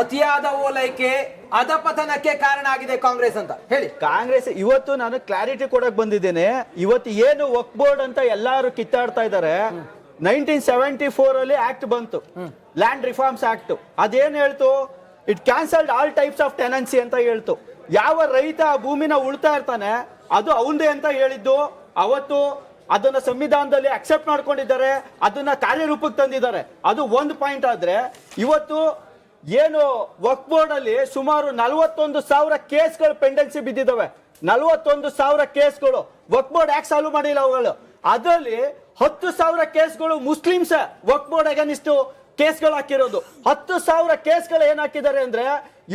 ಅತಿಯಾದ ಓಲೈಕೆ ಅಧಪತನಕ್ಕೆ ಕಾರಣ ಆಗಿದೆ ಕಾಂಗ್ರೆಸ್ ಅಂತ. ಹೇಳಿ. ಕಾಂಗ್ರೆಸ್ ಇವತ್ತು ನಾನು ಕ್ಲಾರಿಟಿ ಕೊಡಕ್ ಬಂದಿದ್ದೇನೆ. ಇವತ್ತು ಏನು ವಕ್ ಬೋರ್ಡ್ ಅಂತ ಎಲ್ಲಾರು ಕಿತ್ತಾಡ್ತಾ ಇದ್ದಾರೆ. ನೈನ್ಟೀನ್ ಸೆವೆಂಟಿ ಫೋರ್ ಅಲ್ಲಿ ಆಕ್ಟ್ ಬಂತು. Land reforms act. ಅದೇನ್ ಹೇಳ್ತು? It cancelled all types of tenancy ಅಂತ ಹೇಳ್ತು. ಯಾವ ರೈತ ಆ ಭೂಮಿನ ಉಳ್ತಾ ಇರ್ತಾನೆ ಅದು ಅವಂದೇ ಅಂತ ಹೇಳಿದ್ದು. ಅವತ್ತು ಅದನ್ನ ಸಂವಿಧಾನದಲ್ಲಿ ಅಕ್ಸೆಪ್ಟ್ ಮಾಡ್ಕೊಂಡಿದ್ದಾರೆ. ಅದನ್ನ ಕಾರ್ಯರೂಪಕ್ಕೆ ತಂದಿದ್ದಾರೆ. ಅದು ಒಂದು ಪಾಯಿಂಟ್ ಆದ್ರೆ ಇವತ್ತು ಏನು ವಕ್ ಬೋರ್ಡ್ ಅಲ್ಲಿ ಸುಮಾರು ನಲವತ್ತೊಂದು ಸಾವಿರ ಕೇಸ್ಗಳು ಪೆಂಡೆನ್ಸಿ ಬಿದ್ದಿದ್ದಾವೆ. ನಲವತ್ತೊಂದು ಸಾವಿರ ಕೇಸ್ಗಳು ವಕ್ ಬೋರ್ಡ್ ಯಾಕೆ ಸಾಲ್ವ್ ಮಾಡಿಲ್ಲ ಅವುಗಳು? ಅದರಲ್ಲಿ ಹತ್ತು ಸಾವಿರ ಕೇಸ್ಗಳು ಮುಸ್ಲಿಮ್ಸ್ ವಕ್ ಬೋರ್ಡ್ ಅಗೇನಿಸ್ಟ್ ಕೇಸ್ಗಳು ಹಾಕಿರೋದು ಹತ್ತು ಸಾವಿರ ಕೇಸ್ಗಳು ಏನ್ ಹಾಕಿದ್ದಾರೆ ಅಂದ್ರೆ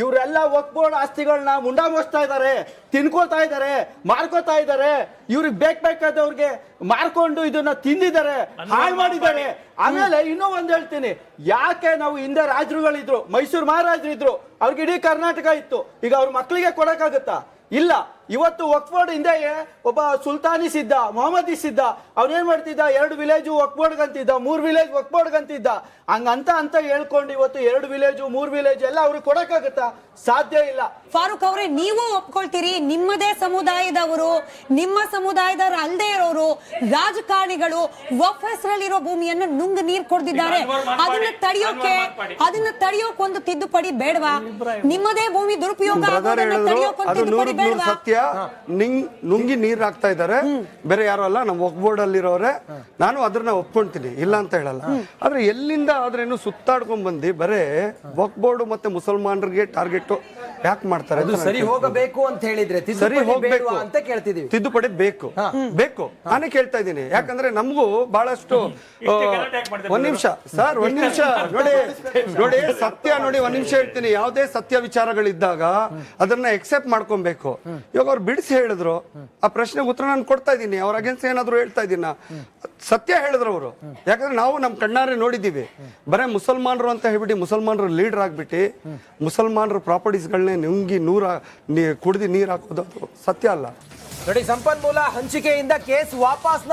ಇವರೆಲ್ಲ ವಕ್ ಬೋರ್ಡ್ ಆಸ್ತಿಗಳನ್ನ ಮುಂಡಾ ಮೋಸ್ತಾ ಇದ್ದಾರೆ ತಿನ್ಕೋತಾ ಇದ್ದಾರೆ ಮಾರ್ಕೋತಾ ಇದ್ದಾರೆ. ಇವ್ರಿಗೆ ಬೇಕ್ ಬೇಕಾದವ್ರಿಗೆ ಮಾರ್ಕೊಂಡು ಇದನ್ನ ತಿಂದಿದ್ದಾರೆ ಹಾಳು ಮಾಡಿದ್ದಾರೆ. ಆಮೇಲೆ ಇನ್ನೂ ಒಂದ್ ಹೇಳ್ತೀನಿ. ಯಾಕೆ ನಾವು ಹಿಂದೆ ರಾಜರುಗಳಿದ್ರು ಮೈಸೂರು ಮಹಾರಾಜರು ಇದ್ರು ಅವ್ರಿಗೆ ಇಡೀ ಕರ್ನಾಟಕ ಇತ್ತು. ಈಗ ಅವ್ರ ಮಕ್ಕಳಿಗೆ ಕೊಡಕ್ಕಾಗತ್ತಾ? ಇಲ್ಲ. ಇವತ್ತು ವಕ್ಫೋರ್ಡ್ ಹಿಂದೆ ಒಬ್ಬ ಸುಲ್ತಾನಿ ಸಿದ್ದ ಮೊಹಮ್ಮದಿ ಸಿದ್ದ ಅವ್ನೇನ್ ಮಾಡ್ತಿದ್ದ? ಎರಡು ವಿಲೇಜು ವಕ್ಬೋರ್ಡ್ ಅಂತಿದ್ದ ಮೂರ್ ವಿಲೇಜ್ ವಕ್ಬೋರ್ಡ್ ಅಂತಿದ್ದ. ಹಂಗಂತ ಅಂತ ಹೇಳ್ಕೊಂಡು ಇವತ್ತು ಎರಡು ವಿಲೇಜು ಮೂರ್ ವಿಲೇಜ್ ಎಲ್ಲ ಅವ್ರಿಗೆ ಕೊಡಕ್ಕಾಗತ್ತಾ? ಸಾಧ್ಯ ಇಲ್ಲ. ಫಾರೂಕ್ ಅವರೇ ನೀವು ಒಪ್ಕೊಳ್ತೀರಿ ನಿಮ್ಮದೇ ಸಮುದಾಯದವರು ನಿಮ್ಮ ಸಮುದಾಯದವರು ಅಲ್ಲದೆ ಇರೋರು ರಾಜಕಾರಣಿಗಳು ವಫ್ ಹೆಸರಲ್ಲಿರೋ ಭೂಮಿಯನ್ನು ನುಂಗ್ ನೀರ್ ಮಾಡ್ಬೇಡಿ. ಅದನ್ನ ತಡೆಯೋಕೆ ಅದನ್ನ ತಡೆಯೋಕ್ ಒಂದು ತಿದ್ದುಪಡಿ ಬೇಡವಾ? ನಿಮ್ಮದೇ ಭೂಮಿ ದುರುಪಯೋಗ ತಿದ್ದುಪಡಿ ಬೇಡವಾ? ನಿಂಗ್ ನುಂಗಿ ನೀರ್ ಹಾಕ್ತಾ ಇದಾರೆ. ಬೇರೆ ಯಾರು ಅಲ್ಲ ನಮ್ ವಕ್ ಬೋರ್ಡ್ ಅಲ್ಲಿರೋರೆ ನಾನು ಅದ್ರನ್ನ ಒಪ್ಕೊಂತೀನಿ ಇಲ್ಲ ಅಂತ ಹೇಳಲ್ಲ. ಆದ್ರೆ ಎಲ್ಲಿಂದ ಆದ್ರೇನು ಸುತ್ತಾಡ್ಕೊಂಡ್ ಬಂದು ಬರೇ ವಕ್ ಬೋರ್ಡ್ ಮತ್ತೆ ಮುಸಲ್ಮಾನರಿಗೆ ಟಾರ್ಗೆಟ್ ಯಾಕೆ ಮಾಡ್ತಾರೆ ಅದು ಸರಿ ಹೋಗಬೇಕು ಅಂತ ಹೇಳಿದ್ರೆ ಸರಿ ತಿದ್ದುಪಡಿ ಹೋಗ್ಬೇಕು. ಅಂತ ಕೇಳ್ತಿದೀವಿ. ತಿದ್ದುಪಡಿ ಬೇಕು. ಬೇಕು. ನಾನೇ ಕೇಳ್ತಾ ಇದ್ದೀನಿ. ಯಾಕಂದ್ರೆ ನಮಗೂ ಬಹಳಷ್ಟು ಒಂದ್ ನಿಮಿಷ. ಸರ್ ಒಂದ್ ನಿಮಿಷ. ನೋಡಿ ನೋಡಿ ಸತ್ಯ ನೋಡಿ ಒಂದ್ ನಿಮಿಷ ಹೇಳ್ತೀನಿ. ಯಾವುದೇ ಸತ್ಯ ವಿಚಾರಗಳಿದ್ದಾಗ ಅದನ್ನ ಎಕ್ಸೆಪ್ಟ್ ಮಾಡ್ಕೊಬೇಕು. ಇವಾಗ ಅವ್ರು ಬಿಡಿಸಿ ಹೇಳಿದ್ರು, ಆ ಪ್ರಶ್ನೆಗೆ ಉತ್ತರ ನಾನು ಕೊಡ್ತಾ ಇದ್ದೀನಿ, ಅವ್ರ ಅಗೇನ್ಸ್ ಏನಾದ್ರು ಹೇಳ್ತಾ ಇದ್ದೀನ? ಸತ್ಯ ಹೇಳಿದ್ರು ಅವರು. ಯಾಕಂದ್ರೆ ನಾವು ನಮ್ಮ ಕಣ್ಣಾರೆ ನೋಡಿದ್ದೀವಿ. ಬರೇ ಮುಸಲ್ಮಾನರು ಅಂತ ಹೇಳ್ಬಿಟ್ಟು ಮುಸಲ್ಮಾನರು ಲೀಡರ್ ಆಗ್ಬಿಟ್ಟು, ಮುಸಲ್ಮಾನರ ಪ್ರಾಪರ್ಟೀಸ್ಗಳನ್ನೇ ನುಂಗಿ ನೂರ ಕುಡಿದು ನೀರು ಹಾಕೋದು ಸತ್ಯ ಅಲ್ಲ. ನೋಡಿ, ಸಂಪನ್ಮೂಲ ಹಂಚಿಕೆಯಿಂದ ಕೇಸ್ ವಾಪಸ್ನ